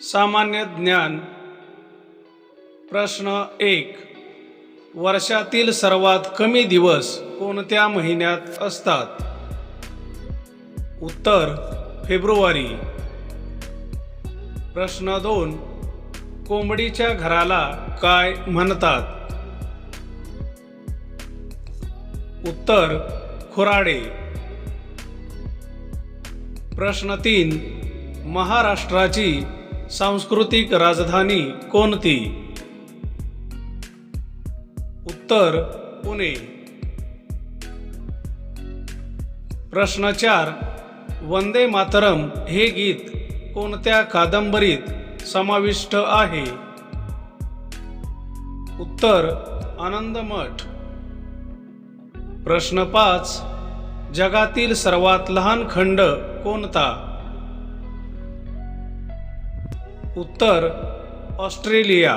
सामान्य ज्ञान. प्रश्न एक. वर्षातील सर्वात कमी दिवस कोणत्या महिन्यात असतात? उत्तर फेब्रुवारी. प्रश्न दोन. कोंबडीच्या घराला काय म्हणतात? उत्तर खुराडे. प्रश्न तीन. महाराष्ट्राची सांस्कृतिक राजधानी कोणती? उत्तर पुणे. प्रश्न चार वंदे मातरम हे गीत कोणत्या कादंबरीत समाविष्ट आहे? उत्तर आनंदमठ प्रश्न पाच जगातील सर्वात लहान खंड कोणता? उत्तर ऑस्ट्रेलिया.